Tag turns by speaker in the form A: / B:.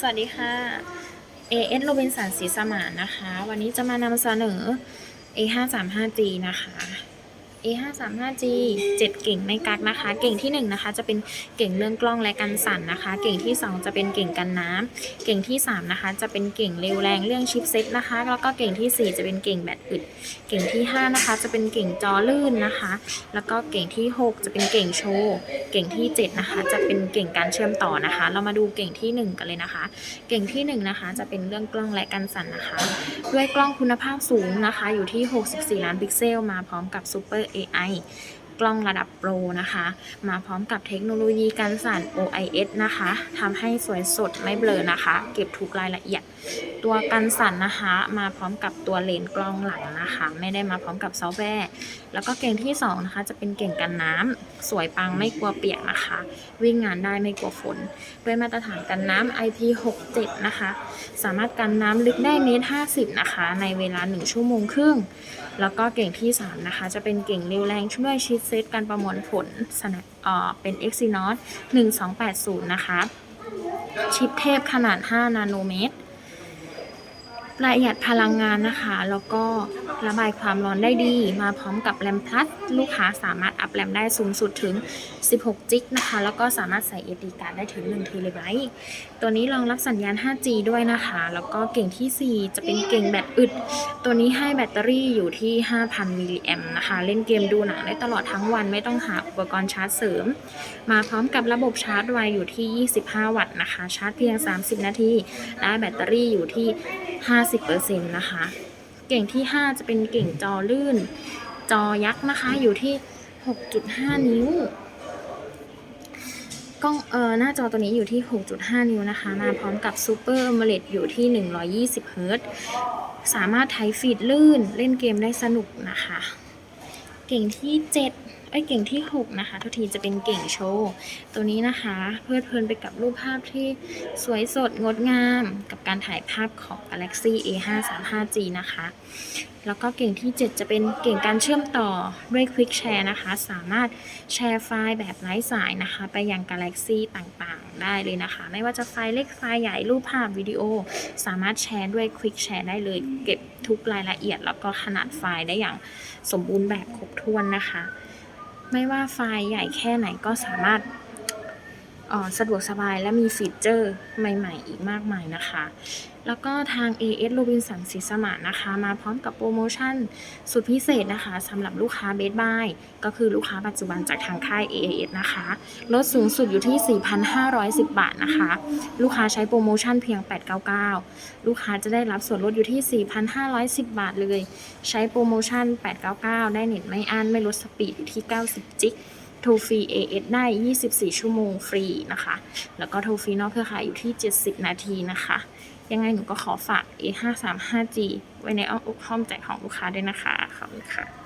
A: สวัสดีค่ะ AS โรบินสันสีสมานนะคะ วันนี้จะมานำเสนอ A535G นะคะ A535G 7 เก่งไม่กักนะคะ เก่งที่1นะคะจะเป็นเก่งเรื่องกล้องและกันสั่นนะคะ เก่งที่ 2 จะเป็นเก่งกันน้ำเก่งที่ 3 นะคะ จะเป็นเก่งเร็วแรงเรื่องชิปเซ็ตนะคะ แล้วก็เก่งทีสี่ 4 จะเป็นเก่งแบตอึด เก่งที่ 5 นะคะ จะเป็นเก่งจอลื่นนะคะ แล้วก็เก่งที่ 6 จะเป็นเก่งโชว์ เก่งที่ 7 นะคะ จะเป็นเก่งการเชื่อมต่อนะคะ เรามาดูเก่งที่ 1 กันเลยนะคะ เก่งที่ 1 นะคะ จะเป็นเรื่องกล้องและกันสั่นนะคะ ด้วยกล้องคุณภาพสูงนะคะ อยู่ที่ 64 ล้านพิกเซล มาพร้อมกับ Super AI กล้องระดับโปรนะคะ มาพร้อมกับเทคโนโลยีการสั่น OIS นะคะทำให้สวยสดไม่เบลอนะคะ เก็บทุกรายละเอียด ตัวกันสั่นนะคะ มาพร้อมกับตัวเลนส์กล้องหลังนะคะ ไม่ได้มาพร้อมกับซอฟต์แวร์แล้วก็เก่งที่ 2 นะคะ จะเป็นเก่งกันน้ำสวยปังไม่กลัวเปียกนะคะ วิ่งงานได้ไม่กลัวฝน ด้วยมาตรฐานกันน้ำ IP67 นะคะ สามารถกันน้ำลึกได้เมตร50นะคะ ในเวลา 1 ชั่วโมงครึ่ง แล้วก็เก่งที่ 3 นะคะ จะเป็นเก่งเร็วแรงช่วยชิดเซตการประมวลผลสนะเอ่อเป็น Exynos 1280 นะคะ ชิปเทพขนาด 5 นาโนเมตร ประหยัดพลังงานนะคะ แล้วก็ระบายความร้อนได้ดี มาพร้อมกับแรมพลัสลูกค้าสามารถอัพแรมได้สูงสุดถึง 16 จิกนะคะ แล้วก็สามารถใส่ SD card ได้ถึง1 t b ตัวนี้รองรับสัญญาณ 5G ด้วยนะคะ แล้วก็เก่งที่ 4 จะเป็นเก่งแบตอึด ตัวนี้ให้แบตเตอรี่อยู่ที่ 5,000 มิลลิแอมนะคะ เล่นเกมดูหนังได้ตลอดทั้งวันไม่ต้องหาอุปกรณ์ชาร์จเสริม มาพร้อมกับระบบชาร์จไวอยู่ที่ 25 วัตต์นะคะ ชาร์จเพียง 30 นาทีและแบตเตอรี่อยู่ที่ 5 50%นะคะ เก่งที่ 5 จะเป็นเก่งจอลื่น จอยักษ์นะคะ อยู่ที่ 6.5 นิ้ว กล้องเออหน้าจอตัวนี้อยู่ที่ 6.5 นิ้วนะคะ มาพร้อมกับซูเปอร์เมเลดอยู่ที่ 120 เฮิร์ตสามารถไทฟีดลื่น เล่นเกมได้สนุกนะคะ เก่งที่7เอ้เก่งที่ 6 นะคะทุกทีจะเป็นเก่งโชว์ตัวนี้นะคะ เพลิดเพลินไปกับรูปภาพที่สวยสดงดงาม กับการถ่ายภาพของ Galaxy A535G นะคะ แล้วก็เก่งที่ 7 จะเป็นเก่งการเชื่อมต่อด้วย Quick Share นะคะ สามารถแชร์ไฟล์แบบไร้สายนะคะ ไปยัง Galaxy ต่าง ได้เลยนะคะ ไม่ว่าจะไฟล์เล็กไฟล์ใหญ่รูปภาพวิดีโอ สามารถแชร์ด้วยควิกแชร์ได้เลย เก็บทุกรายละเอียด แล้วก็ขนาดไฟล์ได้อย่างสมบูรณ์แบบครบถ้วนนะคะ ไม่ว่าไฟล์ใหญ่แค่ไหนก็สามารถ สะดวกสบายและมีฟีเจอร์ใหม่ๆ อีกมากมายนะคะ แล้วก็ทาง AS Robinson ศรีสมานนะคะ มาพร้อมกับโปรโมชั่นสุดพิเศษนะคะสำหรับลูกค้าเบสบายก็คือลูกค้าปัจจุบันจากทางค่าย AS นะคะ ลดสูงสุดอยู่ที่ 4,510 บาทนะคะ ลูกค้าใช้โปรโมชั่นเพียง 899 ลูกค้าจะได้รับส่วนลดอยู่ที่ 4,510 บาทเลย ใช้โปรโมชั่น 899 ได้เน็ตไม่อั้นไม่ลดสปีดอยู่ที่ 90 จิก โทรฟรี AS ได้ 24 ชั่วโมงฟรีนะคะ แล้วก็โทรฟรีนอกเครือข่ายอยู่ที่ 70 นาทีนะคะ ยังไงหนูก็ขอฝาก A535G ไว้ในอ้อมอกอ้อมใจของลูกค้าด้วยนะคะ ขอบคุณค่ะ